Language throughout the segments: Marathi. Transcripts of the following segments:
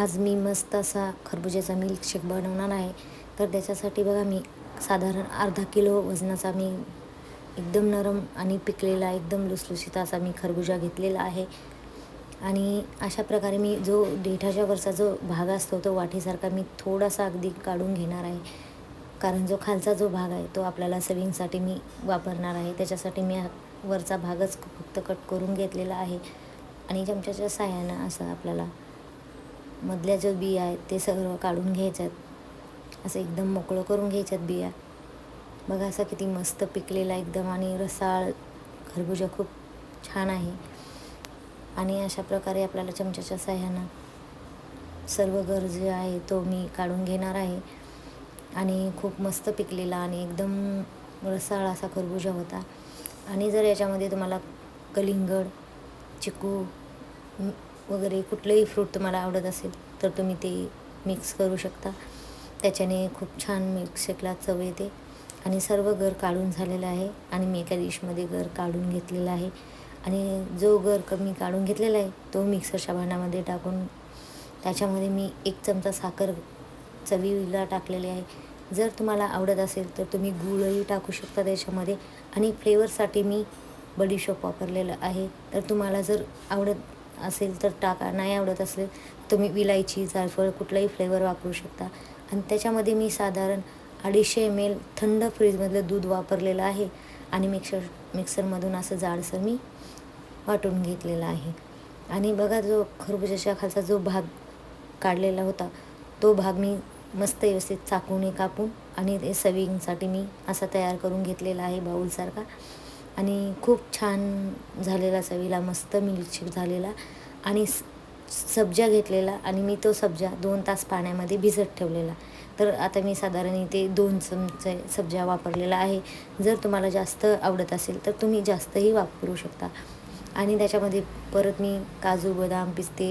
आज मी मस्त असा खरबुज्याचा मिल्कशेक बनवणार आहे. तर त्याच्यासाठी बघा मी साधारण अर्धा किलो वजनाचा मी एकदम नरम आणि पिकलेला एकदम लुसलुसीत असा मी खरबुजा घेतलेला आहे. आणि अशा प्रकारे मी जो देठाच्या वरचा जो भाग असतो तो वाटीसारखा मी थोडासा अगदी काढून घेणार आहे. कारण जो खालचा जो भाग आहे तो आपल्याला सेविंगसाठी मी वापरणार आहे. त्याच्यासाठी मी वरचा भागच फक्त कट करून घेतलेला आहे. आणि चमच्याच्या साह्यानं असं आपल्याला मधल्या ज्या बिया आहेत ते सर्व काढून घ्यायच्यात. असं एकदम मोकळं करून घ्यायच्यात बिया. बघा असा किती मस्त पिकलेला एकदम आणि रसाळ खरबुजा खूप छान आहे. आणि अशा प्रकारे आपल्याला चमच्याच्या साह्यानं सर्व गरजे आहे तो मी काढून घेणार आहे. आणि खूप मस्त पिकलेला आणि एकदम रसाळ असा खरबुजा होता. आणि जर याच्यामध्ये तुम्हाला कलिंगड चिकू वगैरे कुठलंही फ्रूट तुम्हाला आवडत असेल तर तुम्ही ते मिक्स करू शकता. त्याच्याने खूप छान मिल्कशेकला चव येते. आणि सर्व गर काढून झालेलं आहे. आणि मी एका डिशमध्ये गर काढून घेतलेला आहे. आणि जो गर कमी काढून घेतलेला आहे तो मिक्सरच्या भांड्यामध्ये टाकून त्याच्यामध्ये मी एक चमचा साखर चवीला टाकलेली आहे. जर तुम्हाला आवडत असेल तर तुम्ही गूळही टाकू शकता त्याच्यामध्ये. आणि फ्लेवरसाठी मी बडीशोप वापरलेलं आहे. तर तुम्हाला जर आवडत असेल तर टाका नाही आवडत असेल तुम्ही विलायची जायफळ कुठलाही फ्लेवर वापरू शकता. आणि त्याच्यामध्ये मी साधारण अडीचशे एम एल थंड फ्रीजमधलं दूध वापरलेलं आहे आणि मिक्सर मिक्सरमधून असं जाडसर मी वाटून घेतलेलं आहे. आणि बघा जो खरबुजाच्या खालचा जो भाग काढलेला होता तो भाग मी मस्त व्यवस्थित चाकूने कापून आणि ते सविंगसाठी मी असा तयार करून घेतलेला आहे बाऊलसारखा आणि खूप छान झालेला चवीला मस्त मिल्कशेक झालेला आणि सब्जा घेतलेला आणि मी तो सब्जा दोन तास पाण्यामध्ये भिजत ठेवलेला. तर आता मी साधारण इथे दोन चमचे सब्जा वापरलेला आहे. जर तुम्हाला जास्त आवडत असेल तर तुम्ही जास्तही वापरू शकता. आणि त्याच्यामध्ये परत मी काजू बदाम पिस्ते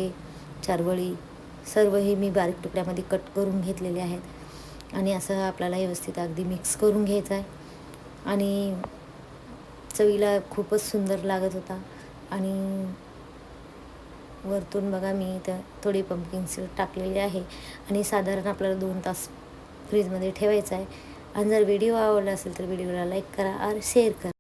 चारवळी सर्व हे मी बारीक तुकड्यामध्ये कट करून घेतलेले आहेत. आणि असं आपल्याला व्यवस्थित अगदी मिक्स करून घ्यायचं आहे. आणि चवीला खूपच सुंदर लागत होता. आणि वरतून बघा मी इथं थोडी पंपकिन सीड टाकलेली आहे. आणि साधारण आपल्याला दोन तास फ्रीजमध्ये ठेवायचं आहे. आणि जर व्हिडिओ आवडला असेल तर व्हिडिओला लाईक करा और शेअर करा.